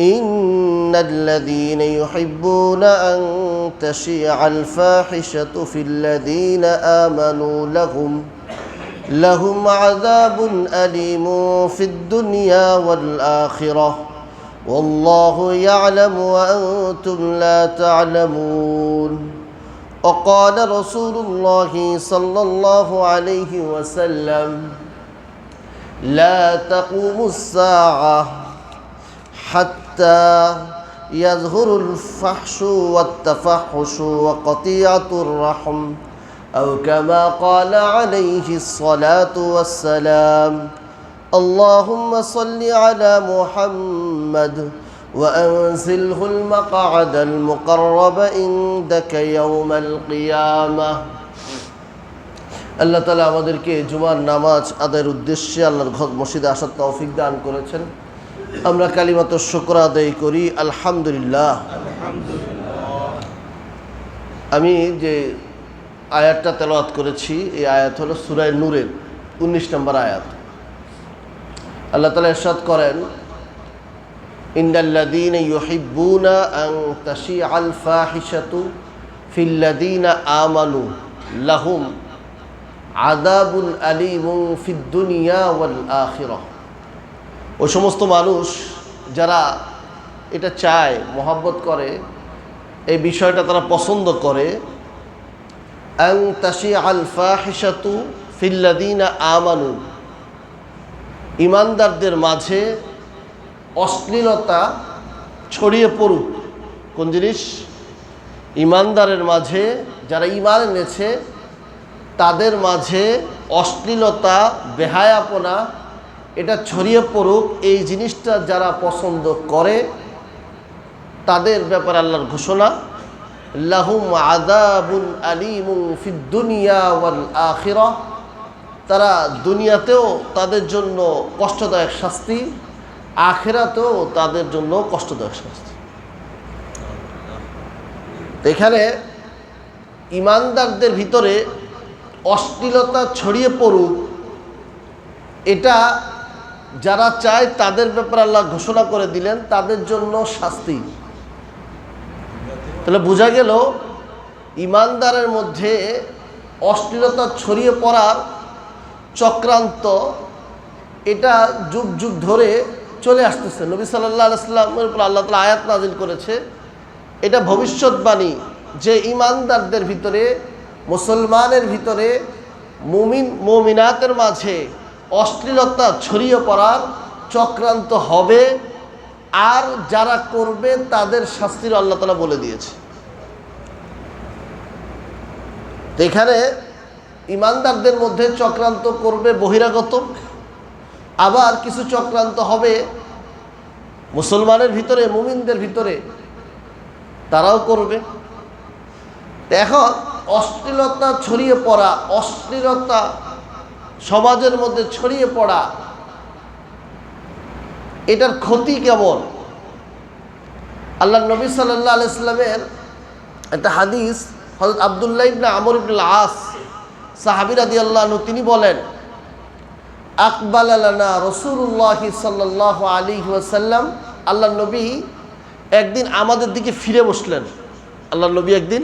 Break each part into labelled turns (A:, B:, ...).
A: إن الذين يحبون أن تشيع الفاحشة في الذين آمنوا لهم لهم عذاب أليم في الدنيا والآخرة. والله يعلم وأنتم لا تعلمون. وقال رسول الله صلى الله عليه وسلم لا تقوم الساعة حتى يظهر الفحش والتفحش وقطيعة الرحم أو كما قال عليه الصلاة والسلام اللهم صل على محمد وأنزله المقعد المقرب عندك يوم القيامة আল্লাহ তালা আমাদেরকে জুমার নামাজ আদায়ের উদ্দেশ্যে আল্লাহর ঘর মসজিদে আসার তৌফিক দান করেছেন আমরা কালিমাত শুক্র আদায় করি, আলহামদুলিল্লাহ। আমি যে আয়াতটা তেলাওয়াত করেছি, এই আয়াত হলো সুরায় নূরের উনিশ নম্বর আয়াত। আল্লাহ তালা এরশাদ করেন ইন্দাল্লাদিন ইউহিব্বুনা আং তাশি আল ফাহিশাতু ফিল্লাদিনা আমানু লাহুম আদাবুল আলিমুং ফিদ্দুনিয়া ওয়াল ওই সমস্ত মানুষ যারা এটা চায়, মহাব্বত করে, এই বিষয়টা তারা পছন্দ করে আং তাশি আল ফাহিশাতু ফিল্লাদিনা আমানু। ইমানদারদের মাঝে অশ্লীলতা ছড়িয়ে পড়ুক। কোন জিনিস? ইমানদারের মাঝে যারা ইমান এনেছে, তাদের মাঝে অশ্লীলতা, বেহায়াপনা এটা ছড়িয়ে পড়ুক, এই জিনিসটা যারা পছন্দ করে, তাদের ব্যাপারে আল্লাহর ঘোষণা, লাহুম আদাবুন আলিমুং ফিদ্দুনিয়া ওয়াল আখিরা, তারা দুনিয়াতেও তাদের জন্য কষ্টদায়ক শাস্তি, আখেরাতেও তাদের জন্য কষ্টদায়ক শাস্তি। এখানে ইমানদারদের ভিতরে অশ্লীলতা ছড়িয়ে পড়ুক, এটা যারা চায় তাদের ব্যাপারে আল্লাহ ঘোষণা করে দিলেন, তাদের জন্য শাস্তি। তাহলে বোঝা গেল, ইমানদারের মধ্যে অশ্লীলতা ছড়িয়ে পড়ার চক্রান্ত, এটা যুগ যুগ ধরে চলে আসতেছে। নবী সাল্লাহ আলাইস্লামের উপর আল্লাহ তালা আয়াত নাজিল করেছে। এটা ভবিষ্যৎবাণী যে ইমানদারদের ভিতরে, মুসলমানের ভিতরে, মুমিন, মমিনাতের মাঝে অশ্লীলতা ছড়িয়ে পড়ার চক্রান্ত হবে, আর যারা করবে তাদের শাস্তির আল্লাহ তালা বলে দিয়েছে। এখানে ইমানদারদের মধ্যে চক্রান্ত করবে বহিরাগত, আবার কিছু চক্রান্ত হবে মুসলমানের ভিতরে, মুমিনদের ভিতরে, তারাও করবে। এখন অশ্লীলতা ছড়িয়ে পড়া, অশ্লীলতা সমাজের মধ্যে ছড়িয়ে পড়া, এটার ক্ষতি কেমন? আল্লাহ নবী সাল্লাহ আলাইস্লামের একটা হাদিস হজরত আবদুল্লাহ ইবনা আমর ইবনুল আস সাহাবির আদি আল্লাহ তিনি বলেন, আকবাল আলানা রসুল্লাহ সাল্লাহ আলী ওয়াসাল্লাম। আল্লাহ নবী একদিন আমাদের দিকে ফিরে বসলেন। আল্লাহ নবী একদিন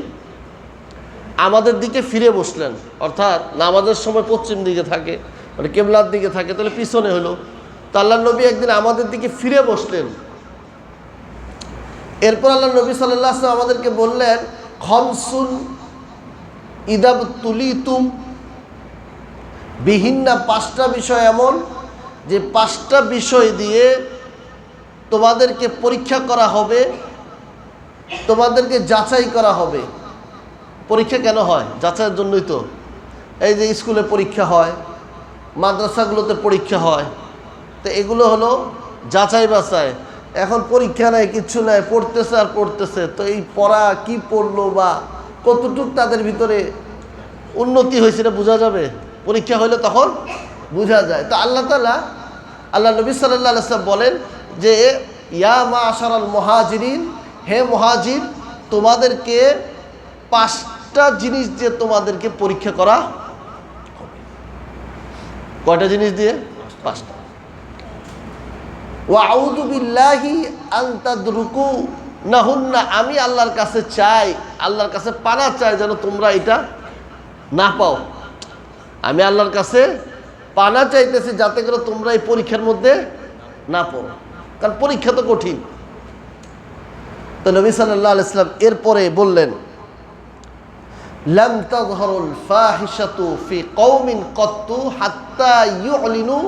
A: আমাদের দিকে ফিরে বসলেন, অর্থাৎ নামাজের সময় পশ্চিম দিকে থাকে মানে কেবলার দিকে থাকে, তাহলে পিছনে হলো। তো আল্লাহ নবী একদিন আমাদের দিকে ফিরে বসলেন। এরপর আল্লাহ নবী সাল্লাহ আসলাম আমাদেরকে বললেন, খমসুন ইদাব তুলিতুম। বিহিন্না পাঁচটা বিষয় এমন, যে পাঁচটা বিষয় দিয়ে তোমাদেরকে পরীক্ষা করা হবে, তোমাদেরকে যাচাই করা হবে। পরীক্ষা কেন হয়? যাচাইয়ের জন্যই তো। এই যে স্কুলে পরীক্ষা হয়, মাদ্রাসাগুলোতে পরীক্ষা হয়, তো এগুলো হলো যাচাই বাছাই। এখন পরীক্ষা নাই কিচ্ছু নাই, পড়তেছে আর পড়তেছে, তো এই পড়া কি পড়ল বা কতটুক তাদের ভিতরে উন্নতি হয়েছে এটা বোঝা যাবে? পরীক্ষা হলে তখন বোঝা যায়। তো আল্লাহ তালা আল্লাহ নবী সাল্লাহ আলাইসলাম বলেন যে, ইয়া মা আশারাল মহাজিরিন, হে মহাজির, তোমাদেরকে পাঁচটা জিনিস দিয়ে তোমাদেরকে পরীক্ষা করা হবে। কয়টা জিনিস দিয়ে? পাঁচটা। ওয়াউদু বিল্লাহি আন্তাদরুকু নাহুন্না, আমি আল্লাহর কাছে চাই, আল্লাহর কাছে পানা চাই যেন তোমরা এটা না পাও। আমি আল্লাহর কাছে পানা চাইতেছি যাতে করে তোমরা এই পরীক্ষার মধ্যে না পড়ো। কারণ পরীক্ষা তো কঠিন। তো নবী সাল্লাহ ইসলাম এরপরে বললেন লাম তাযহারুল ফাহিশাতু ফি কওমিন কত্তু হাত্তা ইউলিনু।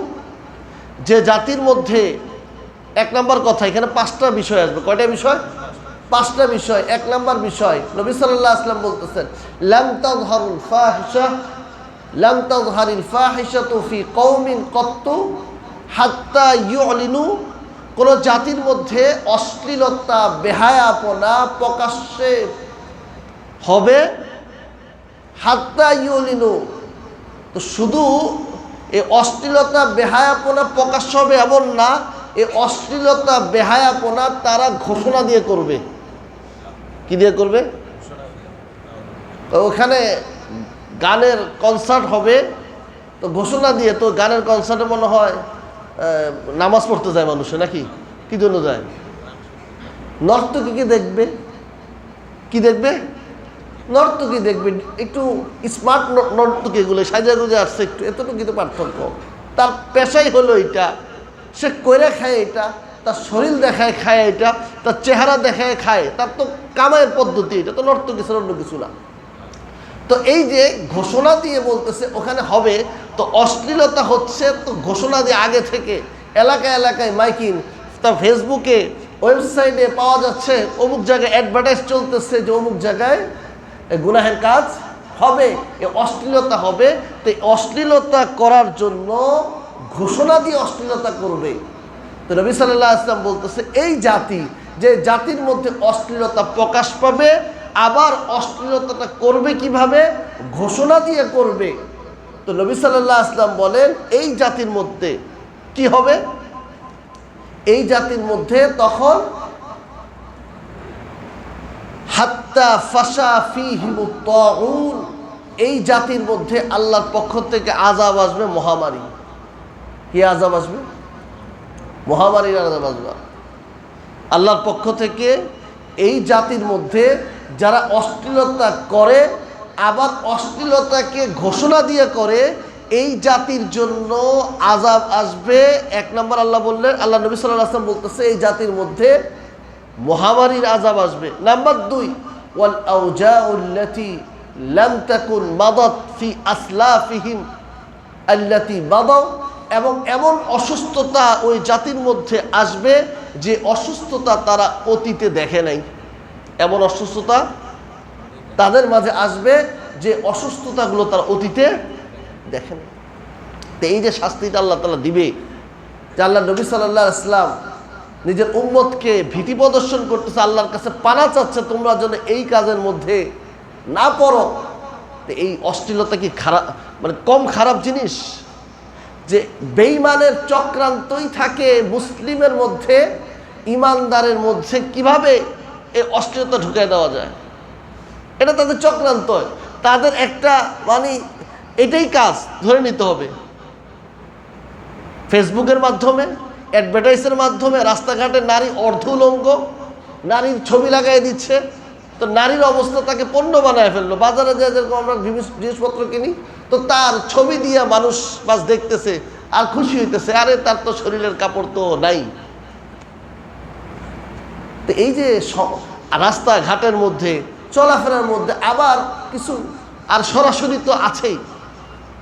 A: যে জাতির মধ্যে, এক নম্বর কথা, এখানে পাঁচটা বিষয় আসবে। কয়টা বিষয়? পাঁচটা বিষয়, এক নম্বর বিষয়। নবী সাল্লাল্লাহু আলাইহি ওয়াসাল্লাম বলতেছেন, লাম তাযহারুল ফাহিশা, লাম তাযহারিল ফাহিশাতু ফি কওমিন কত্তু হাত্তা ইউলিনু। কোন জাতির মধ্যে অশ্লীলতা, বেহায়াপনা প্রকাশ্যে হবে হাত্তা ইউলিনু। তো শুধু এই অশ্লীলতা, বেহায়াপনা প্রকাশ হবে এমন না এই অশ্লীলতা, বেহায়াপনা তারা ঘোষণা দিয়ে করবে। কি দিয়ে করবে? ওখানে গানের কনসার্ট হবে, তো ঘোষণা দিয়ে, তো গানের কনসার্টে মনে হয় নামাজ পড়তে যায় মানুষে নাকি? কি জন্য যায়? নর্তকী কি দেখবে? কি দেখবে? নর্তকী দেখবেন একটু স্মার্ট নর্তকী এগুলো সাজা গুজে আসছে একটু, এতটুকু পার্থক্য। তার পেশাই হলো এটা। সে করে খায় এটা, তার শরীর দেখায় খায় এটা, তার চেহারা দেখায় খায়, তার তো কামায়ের পদ্ধতি এটা, তো নর্তকী ছাড়া অন্য কিছু না। তো এই যে ঘোষণা দিয়ে বলতেছে ওখানে হবে, তো অশ্লীলতা হচ্ছে তো ঘোষণা দিয়ে আগে থেকে। এলাকায় এলাকায় মাইকিং তা ফেসবুকে, ওয়েবসাইটে পাওয়া যাচ্ছে, অমুক জায়গায় অ্যাডভার্টাইজ চলতেছে যে অমুক জায়গায় গুনাহের কাজ হবে, এ অশ্লীলতা হবে, তো এই অশ্লীলতা করার জন্য ঘোষণা দিয়ে অশ্লীলতা করবে। তো নবী সাল্লাহ আসলাম বলতেছে, এই জাতি যে জাতির মধ্যে অশ্লীলতা প্রকাশ পাবে, আবার অশ্লীলতাটা করবে কীভাবে? ঘোষণা দিয়ে করবে। তো নবী সাল্লাহ আসলাম বলেন, এই জাতির মধ্যে কি হবে? এই জাতির মধ্যে তখন হাত্তা ফাশা ফিহিমু তাউন। এই জাতির মধ্যে আল্লাহর পক্ষ থেকে আজাব আসবে মহামারী। কি আজাব আসবে? মহামারীর আজাব আসবে। আল্লাহর পক্ষ থেকে এই জাতির মধ্যে যারা অশ্লীলতা করে, আবার অশ্লীলতাকে ঘোষণা দিয়ে করে, এই জাতির জন্য আজাব আসবে। এক নম্বর আল্লাহ বললেন, আল্লাহ নবী সাল্লাহ আসলাম বলতেছে, এই জাতির মধ্যে মহামারীর আজাব আসবে। নাম্বার দুই ওয়াল আউজাউল্লাতি লাম তাকুন মাদাত ফি আসলাফিহিম আল্লাতি বাদাও এবং এমন অসুস্থতা ওই জাতির মধ্যে আসবে যে অসুস্থতা তারা অতীতে দেখে নাই। এমন অসুস্থতা তাদের মাঝে আসবে যে অসুস্থতাগুলো তারা অতীতে দেখে নাই। এই যে শাস্তিটা আল্লাহ তালা দিবে যে আল্লাহ নবী সাল্লাহ ইসলাম নিজের উম্মতকে ভীতি প্রদর্শন করতেছে, আল্লাহর কাছে পানা চাচ্ছে, তোমরা যেন এই কাজের মধ্যে না পড়ো। এই অশ্লীলতা কি খারাপ মানে কম খারাপ জিনিস? যে বেইমানের চক্রান্তই থাকে মুসলিমের মধ্যে ইমানদারের মধ্যে, কীভাবে এই অশ্লীলতা ঢুকাই দেওয়া যায়? এটা তাদের চক্রান্ত। তাদের একটা মানে এটাই কাজ, ধরে নিতে হবে। ফেসবুকের মাধ্যমে অ্যাডভার্টাইজের মাধ্যমে রাস্তাঘাটে নারী অর্ধ উলঙ্গ নারীর ছবি লাগাই দিচ্ছে। তো নারীর অবস্থা তাকে পণ্য বানায় ফেলল। বাজারে যে যেরকম আমরা জিনিসপত্র কিনি, তো তার ছবি দিয়ে মানুষ বাস দেখতেছে, আর খুশি হইতেছে, আরে তার তো শরীরের কাপড় তো নাই। তো এই যে রাস্তাঘাটের মধ্যে, চলাফেরার মধ্যে আবার কিছু, আর সরাসরি তো আছেই।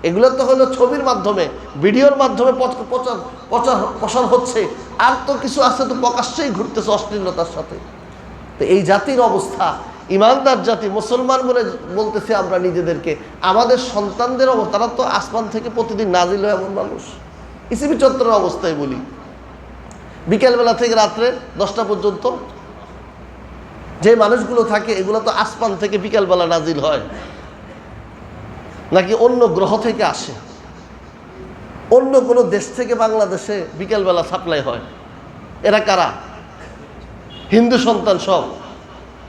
A: এগুলো তো হলো ছবির মাধ্যমে, ভিডিওর মাধ্যমে প্রচ- প্রচার প্রচার, প্রসার হচ্ছে। আর তো কিছু আছে তো প্রকাশ্যেই ঘুরতেছে অশ্লীলতার সাথে। তো এই জাতির অবস্থা, ইমানদার জাতি, মুসলমান বলে বলতেছি আমরা নিজেদেরকে। আমাদের সন্তানদের অবস্থা, তারা তো আসমান থেকে প্রতিদিন নাজিল হয় এমন মানুষ। ইসিবি চত্বরের অবস্থায় বলি। বিকেলবেলা থেকে রাত্রে দশটা পর্যন্ত যে মানুষগুলো থাকে, এগুলো তো আসমান থেকে বিকেলবেলা নাজিল হয়। নাকি অন্য গ্রহ থেকে আসে। অন্য কোনো দেশ থেকে বাংলাদেশে বিকেলবেলা সাপ্লাই হয়। এরা কারা? হিন্দু সন্তান সব।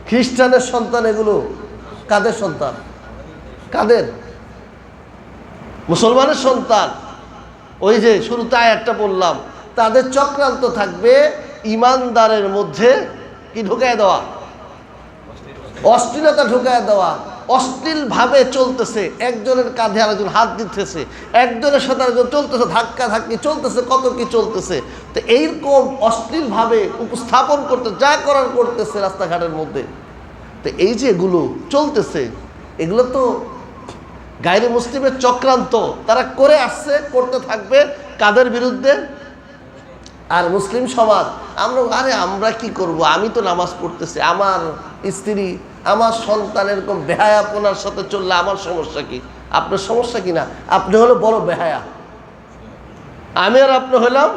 A: খ্রিস্টানের সন্তান এগুলো? কাদের সন্তান? কাদের? মুসলমানের সন্তান। ওই যে শুরুতে আয়াতটা বললাম তাদের চক্রান্ত থাকবে ইমানদারের মধ্যে কি ঢুকায় দেওয়া? অশ্লীলতা ঢুকায় দেওয়া। অশ্লীলভাবে চলতেছে। একজনের কাঁধে আরেকজন হাত দিতেছে। একজনের সাথে আরেকজন চলতেছে, ধাক্কা ধাক্কি চলতেছে, কত কি চলতেছে। তো এইরকম অশ্লীলভাবে উপস্থাপন করতে, যা করার করতেছে রাস্তাঘাটের মধ্যে। তো এই যে এগুলো চলতেছে, এগুলো তো গায়রে মুসলিমের চক্রান্ত। তারা করে আসছে, করতে থাকবে কাদের বিরুদ্ধে? আর মুসলিম সমাজ, আমরা আরে আমরা কি করব? আমি তো নামাজ পড়তেছি। আমার স্ত্রী আমার সন্তান এরকম বেহায়াপনার সাথে চললে আমার সমস্যা কি? আপনার সমস্যা কি না? আপনি হলো বড় বেহায়া। আমি আর আপনি হলাম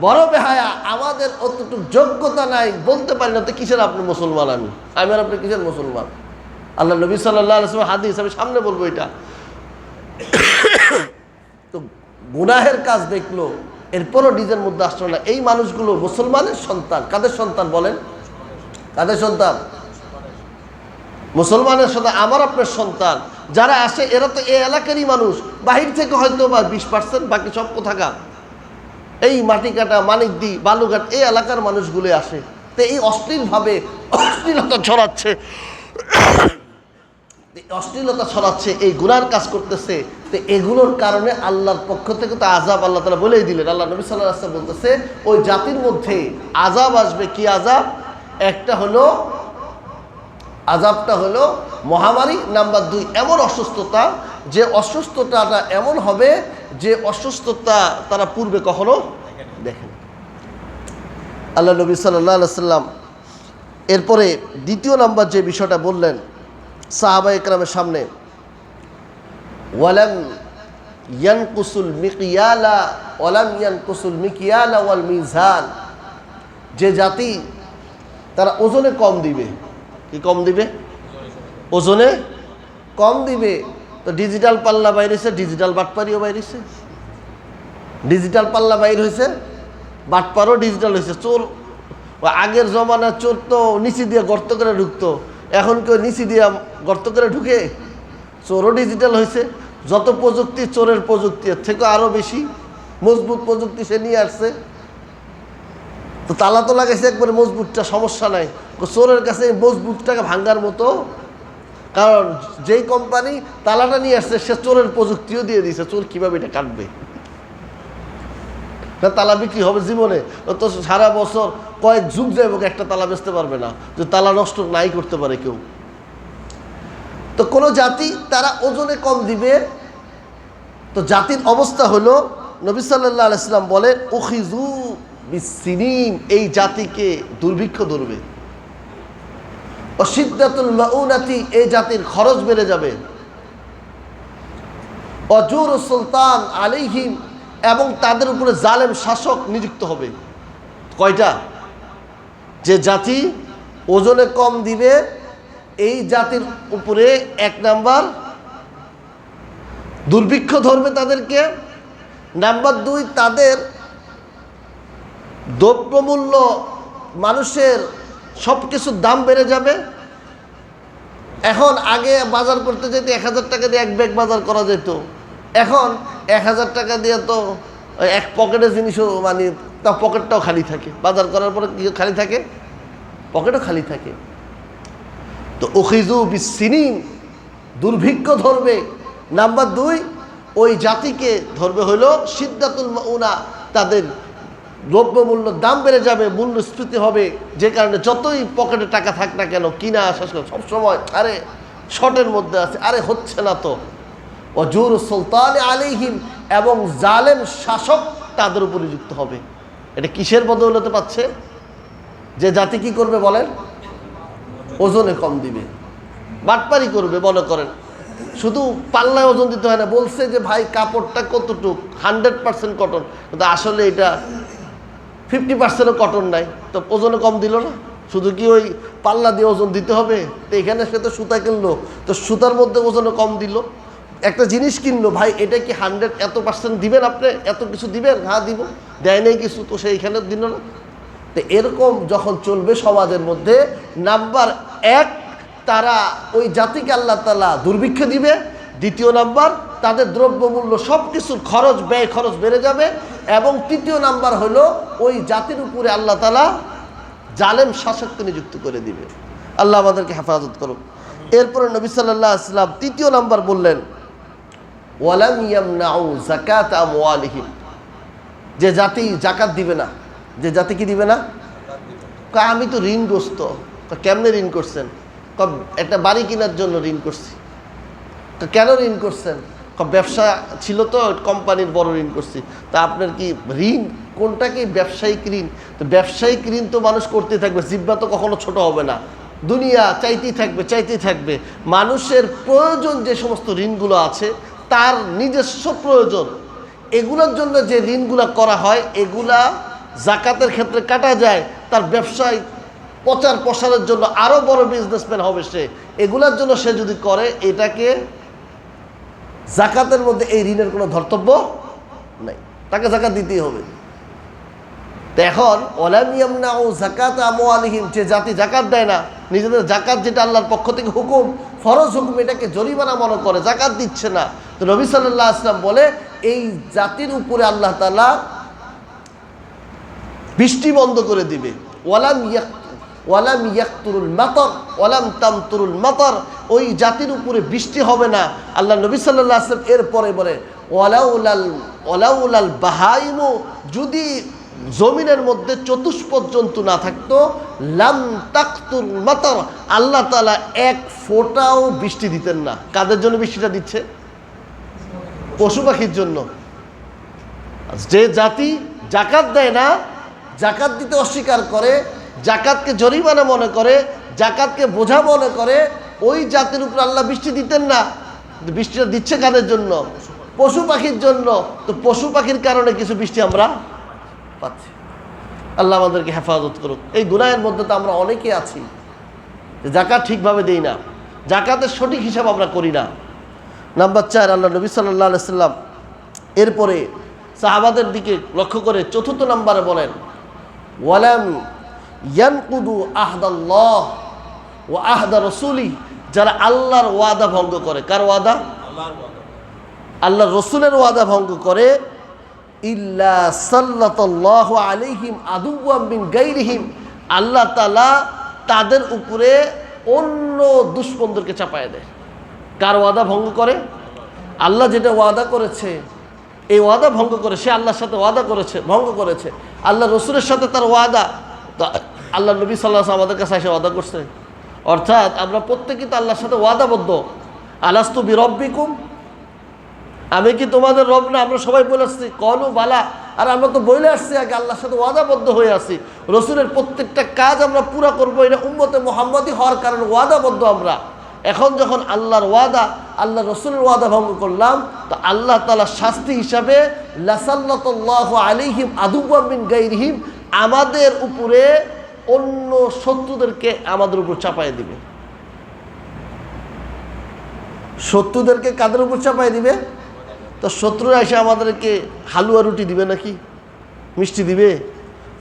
A: বড় বেহায়া। আমাদের অতটুকু যোগ্যতা নাই, বলতে পারি না, তো কিসের আপনি মুসলমান আমি? আমি আর আপনি কিসের মুসলমান? আল্লাহ নবী সাল্লাহ হাদিস, আমি সামনে বলব এটা। তো গুনাহের কাজ দেখল, এরপরও নিজের মধ্যে আসলো না। এই মানুষগুলো মুসলমানের সন্তান, কাদের সন্তান বলেন? কাদের সন্তান? মুসলমানের সাথে আমার আপনার সন্তান, যারা আসে এরা তো এ এলাকারই মানুষ। বাহির থেকে হয়তো বা বিশ পার্সেন্ট, বাকি সব কোথাকার? এই মাটি মাটিকাটা, মানিকদি বালুঘাট এই এলাকার মানুষগুলো আসে। তো এই অশ্লীলভাবে অশ্লীলতা ছড়াচ্ছে। অশ্লীলতা ছড়াচ্ছে, এই গুনার কাজ করতেছে। তো এগুলোর কারণে আল্লাহর পক্ষ থেকে তো আজাব আল্লাহ তালা বলেই দিলেন। আল্লাহ নবী সাল্লাহ বলতেছে, ওই জাতির মধ্যে আজাব আসবে কি আজাব একটা হলো আজাবটা হলো মহামারী নাম্বার দুই, এমন অসুস্থতা যে অসুস্থতাটা এমন হবে যে অসুস্থতা তারা পূর্বে কখনো দেখেন। আল্লাহ নবী সাল্লাহ সাল্লাম এরপরে দ্বিতীয় নাম্বার যে বিষয়টা বললেন সাহাবা একরামের সামনে, ওয়ালাম ইয়ানকুসুল মিকিয়ালা, ওয়ালাম ইয়ানকুসুল মিকিয়ালা ওয়াল মিজান যে জাতি তারা ওজনে কম দিবে। কি কম দিবে? ওজনে? কম দিবে। তো ডিজিটাল পাল্লা বাইরেছে ডিজিটাল বাটপারিও বাইরেছে ডিজিটাল পাল্লা বাইর হয়েছে বাটপারও ডিজিটাল হয়েছে। চোর, আগের জমানার চোর তো নিচি দিয়ে গর্ত করে ঢুকতো। এখন কেউ নিচি দিয়ে গর্ত করে ঢুকে? চোরও ডিজিটাল হয়েছে। যত প্রযুক্তি, চোরের প্রযুক্তি থেকে আরও বেশি মজবুত প্রযুক্তি সে নিয়ে আসছে। তো তালা তো লাগাইছে, একবারে মজবুতটা সমস্যা নাই। চোরের কাছে মজবুতটাকে ভাঙ্গার মতো। কারণ যেই কোম্পানি তালাটা নিয়ে আসছে, সে চোরের প্রযুক্তিও দিয়ে দিয়েছে। চোর কীভাবে এটা কাটবে? না, তালা বিক্রি হবে জীবনে। তো সারা বছর কয়েক যুগ যাবে একটা তালা বেচতে পারবে না, যে তালা নষ্ট নাই করতে পারে কেউ। তো কোনো জাতি তারা ওজনে কম দিবে। তো জাতির অবস্থা হলো, নবী সাল্লাহ আলাইসাল্লাম বলেন উখিজু বিসিনিন এই জাতিকে দুর্ভিক্ষ ধরবে। অসিদ্দাতুল মাউনাতি এই জাতির খরচ বেড়ে যাবে। অজুর সুলতান আলিহিম এবং তাদের উপরে জালেম শাসক নিযুক্ত হবে। কয়টা? যে জাতি ওজনে কম দিবে, এই জাতির উপরে এক নাম্বার দুর্ভিক্ষ ধরবে তাদেরকে। নাম্বার দুই, তাদের দ্রব্যমূল্য মানুষের সব কিছুর দাম বেড়ে যাবে। এখন আগে বাজার করতে যেতে এক হাজার টাকা দিয়ে এক ব্যাগ বাজার করা যেত। এখন এক হাজার টাকা দিয়ে তো এক পকেটের জিনিসও মানে তা পকেটটাও খালি থাকে। বাজার করার পরে কি খালি থাকে? পকেটও খালি থাকে। তো ওখিজু বিসিনিন দুর্ভিক্ষ ধরবে। নাম্বার দুই, ওই জাতিকে ধরবে হলো সিদ্ধাতুল মাউনা, তাদের দ্রব্যমূল্য দাম বেড়ে যাবে, মূল্যস্ফীতি হবে, যে কারণে যতই পকেটে টাকা থাক না কেন, কিনা আসা সবসময়, আরে শর্টের মধ্যে আছে, আরে, হচ্ছে না তো। অজুর সুলতান আলিহিম এবং জালেম শাসক তাদের উপরে যুক্ত হবে। এটা কিসের বদৌলতে পাচ্ছে? যে জাতি কি করবে বলেন? ওজনে কম দিবে। বাটপারি করবে, মনে করেন। শুধু পাল্লায় ওজন দিতে হয় না, বলছে যে, ভাই, কাপড়টা কতটুক? হান্ড্রেড পার্সেন্ট কটন কিন্তু আসলে এটা ফিফটি পার্সেন্টও কটন নাই। তো ওজনে কম দিল না। শুধু কি ওই পাল্লা দিয়ে ওজন দিতে হবে? তো এখানে সে তো সুতা কিনলো। তো সুতার মধ্যে ওজনে কম দিল। একটা জিনিস কিনলো, ভাই, এটা কি হান্ড্রেড এত পার্সেন্ট দিবেন আপনি? এত কিছু দিবেন? হ্যাঁ দিব। দেয় নেই কিছু, তো সে এইখানে দিল না। তো এরকম যখন চলবে সমাজের মধ্যে, নাম্বার এক, তারা ওই জাতিকে আল্লাহ তালা দুর্ভিক্ষ দিবে। দ্বিতীয় নাম্বার, তাদের দ্রব্যমূল্য সব কিছুর খরচ ব্যয় খরচ বেড়ে যাবে। এবং তৃতীয় নাম্বার হলো ওই জাতির উপরে আল্লাহ তালা জালেম শাসককে নিযুক্ত করে দিবে। আল্লাহ আমাদেরকে হেফাজত করুক। এরপরে নবী সাল্লাহ আসলাম তৃতীয় নাম্বার বললেন, ওয়ালাম জাকাত যে জাতি জাকাত দিবে না। যে জাতি কি দিবে না? আমি তো ঋণগ্রস্ত। কেমনে ঋণ করছেন? একটা বাড়ি কেনার জন্য ঋণ করছি। কেন ঋণ করছেন? ব্যবসা ছিল তো, কোম্পানির বড় ঋণ করছি। তা আপনার কি ঋণ? কোনটা কি ব্যবসায়িক ঋণ? তো ব্যবসায়িক ঋণ তো মানুষ করতে থাকবে, জিব্বা তো কখনো ছোট হবে না। দুনিয়া চাইতেই থাকবে চাইতেই থাকবে। মানুষের প্রয়োজন যে সমস্ত ঋণগুলো আছে, তার নিজস্ব প্রয়োজন। এগুলোর জন্য যে ঋণগুলো করা হয়, এগুলা জাকাতের ক্ষেত্রে কাটা যায়, তার ব্যবসায় প্রচার প্রসারের জন্য আরও বড় বিজনেসম্যান হবে সে। এগুলার জন্য সে যদি করে, এটাকে জাকাতের মধ্যে এই ঋণের কোনো ধর্তব্য নাই। তাকে জাকাত দিতেই হবে। তো এখন ওলামিয়াম না ও জাকাত আমো আলিহিম যে জাতি জাকাত দেয় না, নিজেদের জাকাত যেটা আল্লাহর পক্ষ থেকে হুকুম, ফরজ হুকুম, এটাকে জরিমানা মনে করে, জাকাত দিচ্ছে না। তো নবী সাল্লাহ আসলাম বলে, এই জাতির উপরে আল্লাহ তালা বৃষ্টি বন্ধ করে দিবে। ওয়ালাম ইয়াক ওয়ালাম ইয়াকতুরুল মাতর, ওয়ালাম তামতুরুল মাতর। ওই জাতির উপরে বৃষ্টি হবে না। আল্লাহ নবী সাল্লাহ আসলাম এরপরে বলে, ওয়ালাউলাল ওয়ালাউলাল বাহাইমু যদি জমিনের মধ্যে চতুষ্পদ জন্তু না থাকতো, লাম তাকতুর মাতর। আল্লাহ তালা এক ফোঁটাও বৃষ্টি দিতেন না। কাদের জন্য বৃষ্টিটা দিচ্ছে? পশু পাখির জন্য। যে জাতি জাকাত দেয় না, জাকাত দিতে অস্বীকার করে জাকাতকে জরিমানা মনে করে, জাকাতকে বোঝা মনে করে, ওই জাতির উপর আল্লাহ বৃষ্টি দিতেন না। বৃষ্টিটা দিচ্ছে কাদের জন্য? পশু পাখির জন্য। তো পশু পাখির কারণে কিছু বৃষ্টি আমরা পাচ্ছি। আল্লাহ আমাদেরকে হেফাজত করুক। এই গুনাহের মধ্যে তো আমরা অনেকে আছি জাকাত ঠিকভাবে দেই না। জাকাতের সঠিক হিসাব আমরা করি না। নাম্বার চার, আল্লাহ নবী সাল্লাহ সাল্লাম এরপরে সাহাবাদের দিকে লক্ষ্য করে চতুর্থ নাম্বারে বলেন, ওয়ালাম ইয়ানকুদু আহদাল্লাহ ও আহদা রসুলি, যারা আল্লাহর ওয়াদা ভঙ্গ করে। কার ওয়াদা? আল্লাহ রসুলের ওয়াদা ভঙ্গ করে। ইল্লা সাল্লাতাল্লাহু আলাইহিম আদুওয়াম বিন গাইরিহিম, আল্লাহ তালা তাদের উপরে অন্য দুশ্মনদেরকে চাপায় দেয়। কার ওয়াদা ভঙ্গ করে? আল্লাহ যেটা ওয়াদা করেছে, এই ওয়াদা ভঙ্গ করে, সে আল্লাহর সাথে ওয়াদা করেছে, ভঙ্গ করেছে। আল্লাহ রসুলের সাথে তার ওয়াদা তো আল্লাহ নবী সাল্লাহ আমাদের কাছে এসে ওয়াদা করছে। অর্থাৎ আমরা প্রত্যেকেই তো আল্লাহর সাথে ওয়াদাবদ্ধ। আলাস্তু বিরব্বিকুম? আমি কি তোমাদের রব না? আমরা সবাই বলে আসছি, কলু বালা। আর আমরা তো বলে আসছি আগে আল্লাহর সাথে ওয়াদাবদ্ধ হয়ে আসি রসুলের প্রত্যেকটা কাজ আমরা পুরা করব, এটা উম্মতে মোহাম্মদই হওয়ার কারণে ওয়াদাবদ্ধ আমরা। এখন যখন আল্লাহর ওয়াদা আল্লাহ রসুলের ওয়াদা ভঙ্গ করলাম, তো আল্লাহ তালা শাস্তি হিসাবে লাসাল্লাহ আলিহিম আদুবিন গাইরহিম আমাদের উপরে অন্য শত্রুদেরকে আমাদের উপর চাপাই দিবে। শত্রুদেরকে কাদের উপর চাপাই দিবে? তো শত্রুরা এসে আমাদেরকে হালুয়া রুটি দিবে নাকি? মিষ্টি দিবে?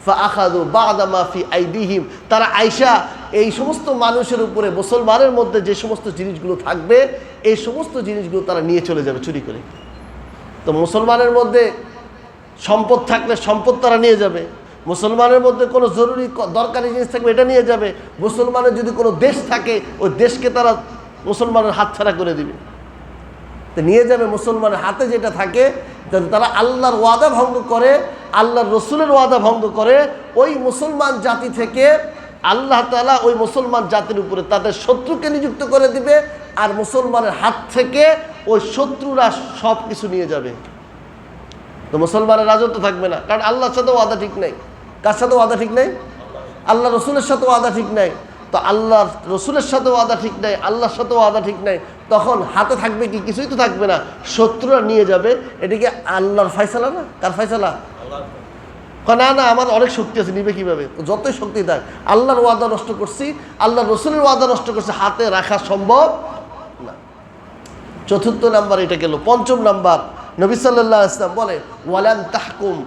A: আখাদু বাদা মাফি আইদিহিম। তারা আইসা এই সমস্ত মানুষের উপরে, মুসলমানের মধ্যে যে সমস্ত জিনিসগুলো থাকবে, এই সমস্ত জিনিসগুলো তারা নিয়ে চলে যাবে চুরি করে। তো মুসলমানের মধ্যে সম্পদ থাকলে সম্পদ তারা নিয়ে যাবে। মুসলমানের মধ্যে কোনো জরুরি দরকারি জিনিস থাকবে এটা নিয়ে যাবে। মুসলমানের যদি কোনো দেশ থাকে, ওই দেশকে তারা মুসলমানের হাতছাড়া করে দিবে। তো নিয়ে যাবে মুসলমানের হাতে যেটা থাকে যাতে তারা আল্লাহর ওয়াদা ভঙ্গ করে, আল্লাহর রসুলের ওয়াদা ভঙ্গ করে, ওই মুসলমান জাতি থেকে আল্লাহ তালা ওই মুসলমান জাতির উপরে তাদের শত্রুকে নিযুক্ত করে দিবে আর মুসলমানের হাত থেকে ওই শত্রুরা সব কিছু নিয়ে যাবে। তো মুসলমানের রাজত্ব থাকবে না, কারণ আল্লাহর সাথে ওয়াদা ঠিক নেই। কার সাথে ওয়াদা ঠিক নেই? আল্লাহ রসুলের সাথে ওয়াদা ঠিক নাই। তো আল্লাহ রসুলের সাথে ওয়াদা ঠিক নাই আল্লাহর সাথে ওয়াদা ঠিক নাই তখন হাতে থাকবে কি? কিছুই তো থাকবে না। শত্রুরা নিয়ে যাবে। এটিকে আল্লাহর ফয়সালা না? কার ফয়সালা? কয়, না না আমার অনেক শক্তি আছে নিবে কীভাবে? যতই শক্তি থাক আল্লাহর ওয়াদা নষ্ট করছি আল্লাহ রসুলের ওয়াদা নষ্ট করছি হাতে রাখা সম্ভব না। চতুর্থ নাম্বার এটা গেল পঞ্চম নাম্বার। নবী সাল্লাহ ইসলাম বলে ওয়ালান তাহকুম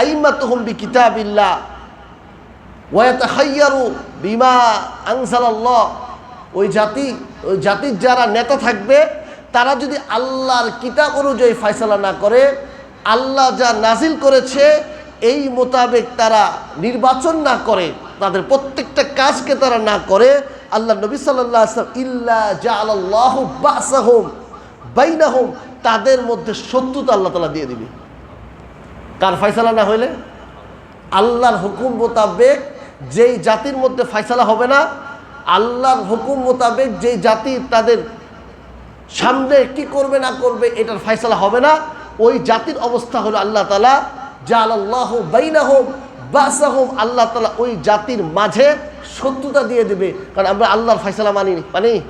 A: আইমাতুহুম বি কিতাবিল্লাহ ওই জাতি, ওই জাতির যারা নেতা থাকবে, তারা যদি আল্লাহর কিতাব অনুযায়ী ফয়সালা না করে, আল্লাহ যা নাজিল করেছে, এই মোতাবেক তারা নির্বাচন না করে, তাদের প্রত্যেকটা কাজকে তারা না করে, আল্লাহ নবী সাল্লাহ আসলাম ইল্লা জা আল্লাহ বাসাহুম বাইনাহুম, তাদের মধ্যে শত্রুতা আল্লাহ তালা দিয়ে দিবে। কার ফয়সালা না হইলে? আল্লাহর হুকুম মোতাবেক যেই জাতির মধ্যে ফয়সালা হবে না, আল্লাহর হুকুম মোতাবেক যেই জাতি তাদের সামনে কি করবে না করবে এটার ফয়সালা হবে না। ওই জাতির অবস্থা হলো আল্লাহ তালা জাল আল্লাহ বাইনাহম বাসাহম। আল্লাহ তালা ওই জাতির মাঝে শত্রুতা দিয়ে দেবে। কারণ আমরা আল্লাহর ফয়সালা মানি মানি?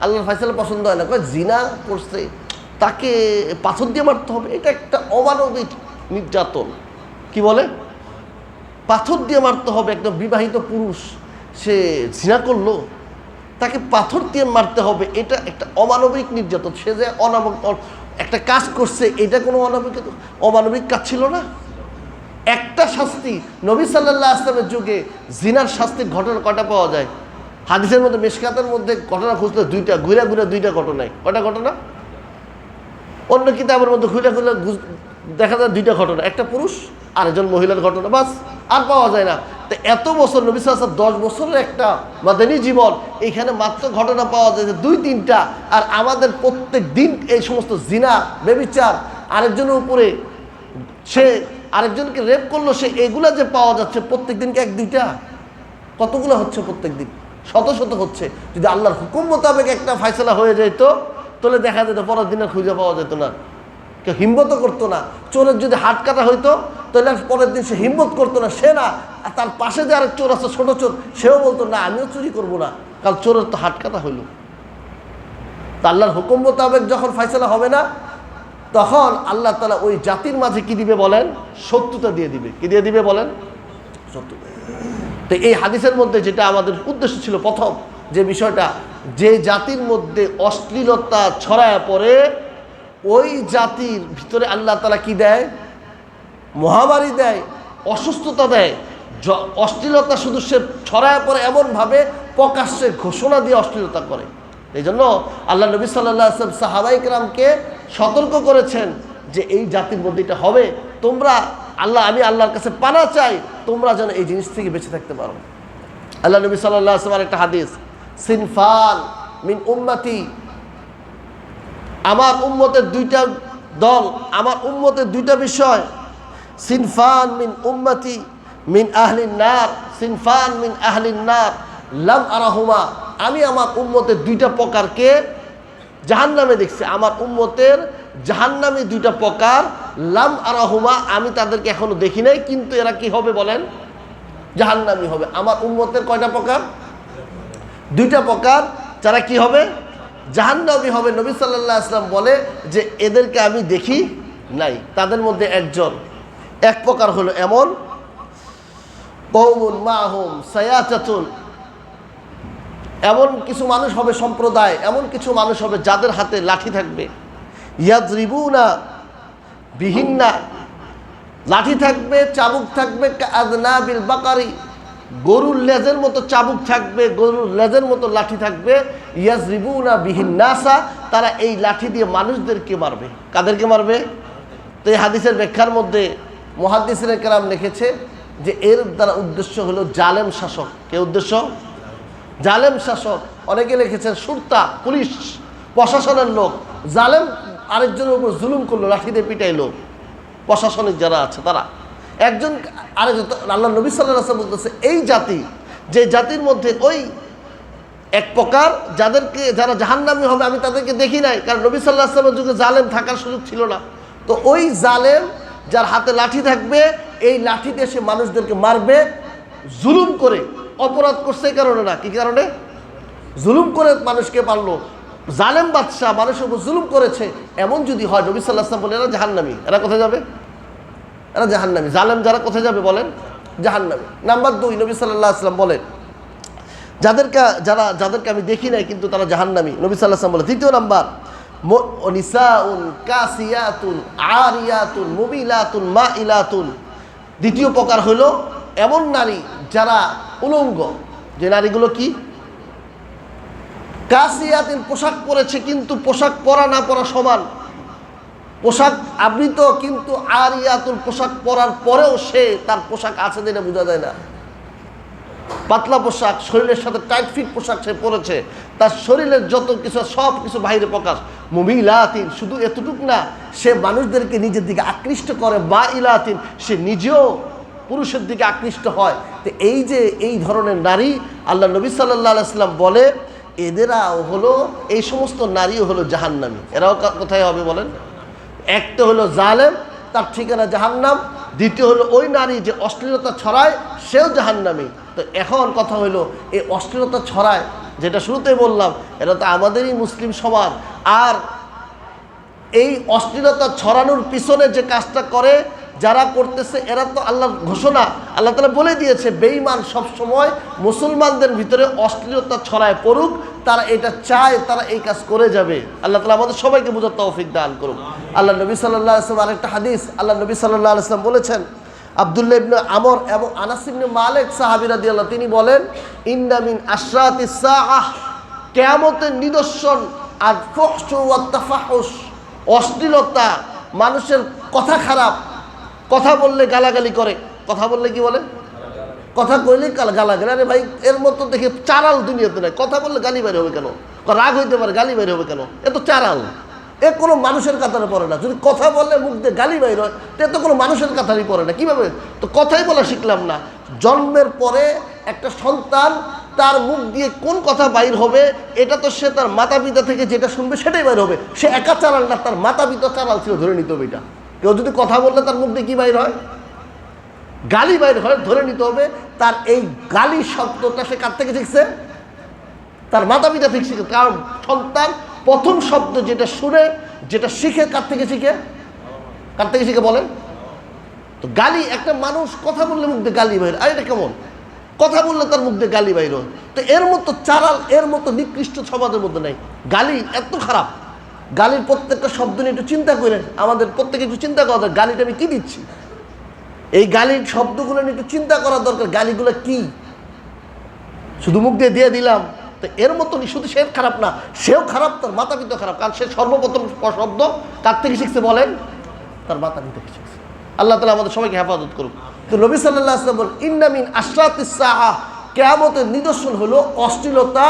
A: আল্লাহর ফয়সালা পছন্দ হয় না। জিনা করছে। তাকে পাথর দিয়ে মারতে হবে। এটা একটা অমানবিক নির্যাতন। কি বলে? পাথর দিয়ে মারতে হবে একদম বিবাহিত পুরুষ। সে জিনা করল, তাকে পাথর দিয়ে মারতে হবে, এটা একটা অমানবিক নির্যাতন। সে যে অনামক একটা কাজ করছে, এটা কোনো অনামিক, অমানবিক কাজ ছিল না। একটা শাস্তি, নবী সাল্লাহ আসলামের যুগে জিনার শাস্তির ঘটনা কটা পাওয়া যায়? হাদিসের মধ্যে, মেশকাতের মধ্যে ঘটনা খুঁজলে দুইটা, ঘুরে ঘুরে দুইটা ঘটনায় কটা ঘটনা? অন্য কিতাবের মধ্যে ঘুরে গুজ- দেখা যায় দুইটা ঘটনা, একটা পুরুষ আর একজন মহিলার ঘটনা, বাস, আর পাওয়া যায় না। তো এত বছর নবী সাল্লাম দশ বছরের একটা মাদানী জীবন এইখানে মাত্র ঘটনা পাওয়া যায় যে দুই, তিনটা, আর আমাদের প্রত্যেক দিন এই সমস্ত জিনা বেবিচার আরেকজনের উপরে সে, আরেকজনকে রেপ করল, সে এগুলা যে পাওয়া যাচ্ছে প্রত্যেক দিনকে এক, দুইটা? কতগুলো হচ্ছে প্রত্যেক দিন? শত শত হচ্ছে। যদি আল্লাহর হুকুম মোতাবেক একটা ফাইসলা হয়ে যেত তাহলে দেখা যেত পরের দিনে খুঁজে পাওয়া যেত না। কেউ হিম্মতও করতো না। চোরের যদি হাট কাটা হইতো, তাহলে পরের দিন সে হিম্মত করতো না, সে না। তার পাশে যে আরেক চোর আছে, ছোট চোর, সেও বলতো, না, আমিও চুরি করব না। কাল চোরের তো হাট কাটা হইল। আল্লাহর হুকুম মোতাবেক যখন ফাইসলা হবে না, তখন আল্লাহ তালা ওই জাতির মাঝে কি দিবে বলেন? শত্রুতা দিয়ে দিবে। কি দিয়ে দিবে বলেন? শত্রুতা। তো এই হাদিসের মধ্যে যেটা আমাদের উদ্দেশ্য ছিল প্রথম, যে বিষয়টা, যে জাতির মধ্যে অশ্লীলতা ছড়ায় পড়ে ওই জাতির ভিতরে আল্লাহ তালা কি দেয়? মহামারী দেয়, অসুস্থতা দেয়। অশ্লীলতা শুধু সে ছড়ায় পড়ে এমনভাবে প্রকাশ্যে ঘোষণা দিয়ে অশ্লীলতা করে। এই জন্য আল্লাহ নবী সাল্লাহ আসলাম সাহাবাইকরামকে সতর্ক করেছেন যে এই জাতির মধ্যে এটা হবে। তোমরা, আল্লাহ, আমি আল্লাহর কাছে পানা চাই, তোমরা যেন এই জিনিস থেকে বেঁচে থাকতে পারো। আল্লাহ নবী সাল্লাহ আসলামের একটা হাদিস সিনফান মিন উম্মাতি আমার উম্মতের দুইটা দল, আমার উম্মতের দুইটা বিষয়, সিনফান মিন উম্মতি মিন আহলিন নার, সিনফান মিন আহলিন নার, লাম আরাহুমা, আমি আমার উম্মতের দুইটা প্রকারকে জাহান্নামে দেখছি। আমার উম্মতের জাহান্নামে দুইটা প্রকার, লাম আরাহুমা, আমি তাদেরকে এখনও দেখি নাই, কিন্তু এরা কি হবে বলেন? জাহান্নামি হবে। আমার উম্মতের কয়টা প্রকার? দুইটা প্রকার যারা কি হবে? জাহান্নামী হবে, নবী সাল্লাহ আসলাম বলে যে, এদেরকে আমি দেখি নাই। তাদের মধ্যে একজন, এক প্রকার হলো এমন এমন কিছু মানুষ হবে সম্প্রদায়, এমন কিছু মানুষ হবে যাদের হাতে লাঠি থাকবে। ইয়াদ রিবুনা বিহিন্না, লাঠি থাকবে, চাবুক থাকবে আদনা বিল বাকারি। গরুর লেজের মতো চাবুক থাকবে, গরুর লেজের মতো লাঠি থাকবে। ইয়াজ রিবুনা বিহীন নাসা, তারা এই লাঠি দিয়ে মানুষদেরকে মারবে। কাদেরকে মারবে? তো এই হাদিসের ব্যাখ্যার মধ্যে মহাদিসের কেরাম লিখেছে যে এর দ্বারা উদ্দেশ্য হলো জালেম শাসক। কে উদ্দেশ্য? জালেম শাসক। অনেকে লিখেছেন, সুরতা, পুলিশ, প্রশাসনের লোক। জালেম আরেকজনের উপর জুলুম করল, লাঠি দিয়ে পিটাইলো। প্রশাসনিক যারা আছে, তারা। একজন আরেকজন আল্লাহ নবী সাল্লাহ বলতেছে, এই জাতি, যে জাতির মধ্যে ওই এক প্রকার যাদেরকে, যারা জাহান্নামি হবে, আমি তাদেরকে দেখি নাই। কারণ নবী সাল্লাহ আসলামের যুগে জালেম থাকার সুযোগ ছিল না। তো ওই জালেম যার হাতে লাঠি থাকবে, এই লাঠিতে সে মানুষদেরকে মারবে, জুলুম করে। অপরাধ করছে এই কারণে না, কি কারণে? জুলুম করে মানুষকে পারল জালেম বাদশাহ মানুষের উপর জুলুম করেছে। এমন যদি হয়, নবী সাল্লাহ আসলাম বলে এরা জাহান্নামি। এরা কোথায় যাবে? এরা জাহান্নামি। জালেম যারা কোথায় যাবে বলেন? জাহান্নামি। নাম্বার দুই, নবী সাল্লাহ আসলাম বলেন, যাদেরকে, যারা, যাদেরকে আমি দেখি নাই কিন্তু তারা জাহান্নামি। নবী সাল্লাহ আসলাম বলে দ্বিতীয় নাম্বার আরিয়াতুন মা ইলাতুন দ্বিতীয় প্রকার হলো, এমন নারী যারা উলঙ্গ, যে নারীগুলো কি? কাসিয়াতিন পোশাক পরেছে কিন্তু পোশাক পরা না পরা সমান। পোশাক আবৃত, কিন্তু আর ইয়াতুল পোশাক পরার পরেও সে তার পোশাক আছে যেটা বোঝা যায় না। পাতলা পোশাক, শরীরের সাথে টাইট ফিট পোশাক সে পরেছে। তার শরীরের যত কিছু, সব কিছু বাইরে প্রকাশ। মুমিলাতিন, শুধু এতটুক না, সে মানুষদেরকে নিজের দিকে আকৃষ্ট করে বা ইলাতিন সে নিজেও পুরুষের দিকে আকৃষ্ট হয়। তো এই যে এই ধরনের নারী, আল্লাহ নবী সাল্লাহ আলাইসাল্লাম বলে, এদেরাও হলো, এই সমস্ত নারীও হলো জাহান্নামী। এরাও কোথায় হবে বলেন? একটা হলো জালেম, তার ঠিকানা জাহান্নাম। দ্বিতীয় হলো ওই নারী যে অশ্লীলতা ছড়ায়, সেও জাহান্নামি। তো এখন কথা হলো, এই অশ্লীলতা ছড়ায়, যেটা শুরুতে বললাম, এটা তো আমাদেরই মুসলিম সমাজ। আর এই অশ্লীলতা ছড়ানোর পিছনে যে কাজটা করে যারা করতেছে, এরা তো আল্লাহর ঘোষণা। আল্লাহ তালা বলে দিয়েছে, বেঈমান সবসময় মুসলমানদের ভিতরে অশ্লীলতা ছড়ায় পড়ুক, তারা এটা চায়, তারা এই কাজ করে যাবে। আল্লাহ তালা আমাদের সবাইকে বোঝার তৌফিক দান করুক। আল্লাহ নবী সাল্লাহ আসলাম আরেকটা হাদিস, আল্লাহ নবী সাল্লাহ আসলাম বলেছেন, আবদুল্লাহ ইবনে আমর এবং আনাস ইবনে মালিক সাহাবিরা দিয়াল্লাহ তিনি বলেন ইন্দামিন আশরাত ইসাহ কেয়ামতের নিদর্শন আর তাফাহুশ। অশ্লীলতা, মানুষের কথা খারাপ কথা বললে গালাগালি করে। কথা বললে কি বলে? কথা কইলে গালা গালাগালি। আরে ভাই, এর মতো দেখে চারাল দুনিয়াতে নাই। কথা বললে গালি বাইরে হবে কেন? রাগ হইতে পারে, গালি বাইরে হবে কেন? এ তো চারাল। এ কোনো মানুষের কাতারে পড়ে না। যদি কথা বললে মুখ দিয়ে গালি বাইর হয়, তো তো কোনো মানুষের কাতারই পড়ে না। কীভাবে? তো কথাই বলা শিখলাম না। জন্মের পরে একটা সন্তান, তার মুখ দিয়ে কোন কথা বাইর হবে, এটা তো সে তার মাতা পিতা থেকে যেটা শুনবে সেটাই বাইর হবে। সে একা চালাল না, তার মাতা পিতা চালাল ছিল, ধরে নিতে হবে এটা। কেউ যদি কথা বললে তার মুখ দিয়ে কী বাইর হয়? গালি বাইর হয়, ধরে নিতে হবে তার এই গালি শব্দটা সে কার থেকে শিখছে? তার মাতা পিতা থেকে শিখে, কারণ সন্তান প্রথম শব্দ যেটা শুনে, যেটা শিখে কার থেকে শিখে? কার থেকে শিখে বলেন? তো গালি, একটা মানুষ কথা বললে মুখ দিয়ে গালি বাইর আর এটা কেমন? কথা বললে তার মুখ দিয়ে গালি বাইর হয়। তো এর মতো চারাল এর মতো নিকৃষ্ট সমাজের মধ্যে নেই। গালি এত খারাপ। গালির প্রত্যেকটা শব্দ নিয়ে একটু চিন্তা করেন। আমাদের প্রত্যেকে একটু চিন্তা করা দরকার, গালিটা আমি কী দিচ্ছি? এই গালির শব্দগুলো নিয়ে একটু চিন্তা করা দরকার, গালিগুলো কি? শুধু মুখ দিয়ে দিয়ে দিলাম। তো এর মতো শুধু সে খারাপ না, সেও খারাপ, তার মাতা পিতা খারাপ। কারণ সে সর্বপ্রথম শব্দ কার থেকে শিখছে বলেন? তার মাতা পিতা শিখছে। আল্লাহ তালা আমাদের সবাইকে হেফাজত করুক। তো নবী সাল্লাহ বল ইন্নামিন আশরাত কেয়ামতের নিদর্শন হলো অশ্লীলতা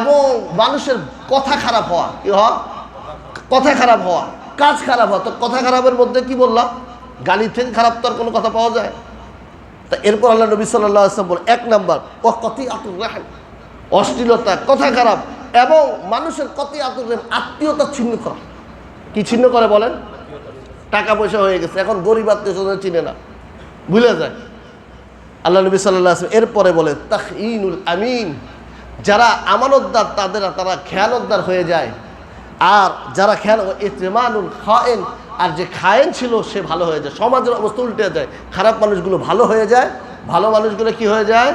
A: এবং মানুষের কথা খারাপ হওয়া। কি হওয়া? কথা খারাপ হওয়া, কাজ খারাপ হওয়া। তো কথা খারাপের মধ্যে কি বললাম? গালি থেকে খারাপ তো আর কোনো কথা পাওয়া যায়। তা এরপর আল্লাহ নবী সাল্লাহ আসলাম বলে, এক নাম্বার ও কতি আতুর রাহেন অশ্লীলতা, কথা খারাপ এবং মানুষের কতি আতুর আত্মীয়তা ছিন্ন করা। কি ছিন্ন করে বলেন? টাকা পয়সা হয়ে গেছে, এখন গরিব আত্মীয় স্বজন চিনে না। ভুলে যায়। আল্লাহ নবী সাল্লাহ আসলাম এরপরে বলে তাহ ইনুল আমিন, যারা আমানতদার তাদের তারা খেয়ানতদার হয়ে যায়। আর যারা খেয়াল ইতেমানুল খায়েন, আর যে খায়েন ছিল সে ভালো হয়ে যায়। সমাজের অবস্থা উল্টে যায়। খারাপ মানুষগুলো ভালো হয়ে যায়। ভালো মানুষগুলো কি হয়ে যায়?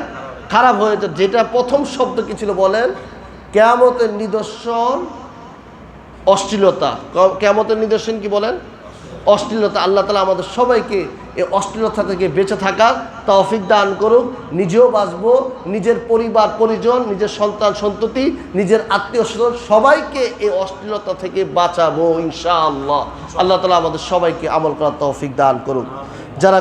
A: খারাপ হয়ে যায়। যেটা প্রথম শব্দ কি ছিল বলেন? কেয়ামতের নিদর্শন অশ্লীলতা। কেয়ামতের নিদর্শন কি বলেন? অশ্লীলতা। আল্লাহ তালা আমাদের সবাইকে এই অশ্লীলতা থেকে বেঁচে থাকার তৌফিক দান করুক। নিজেও বাঁচবো, নিজের পরিবার, পরিজন, নিজের সন্তান, সন্ততি, নিজের আত্মীয় স্বজন, সবাইকে এই অশ্লীলতা থেকে বাঁচাবো ইনশাআল্লাহ। আল্লাহ তালা আমাদের সবাইকে আমল করার তৌফিক দান করুক। যারা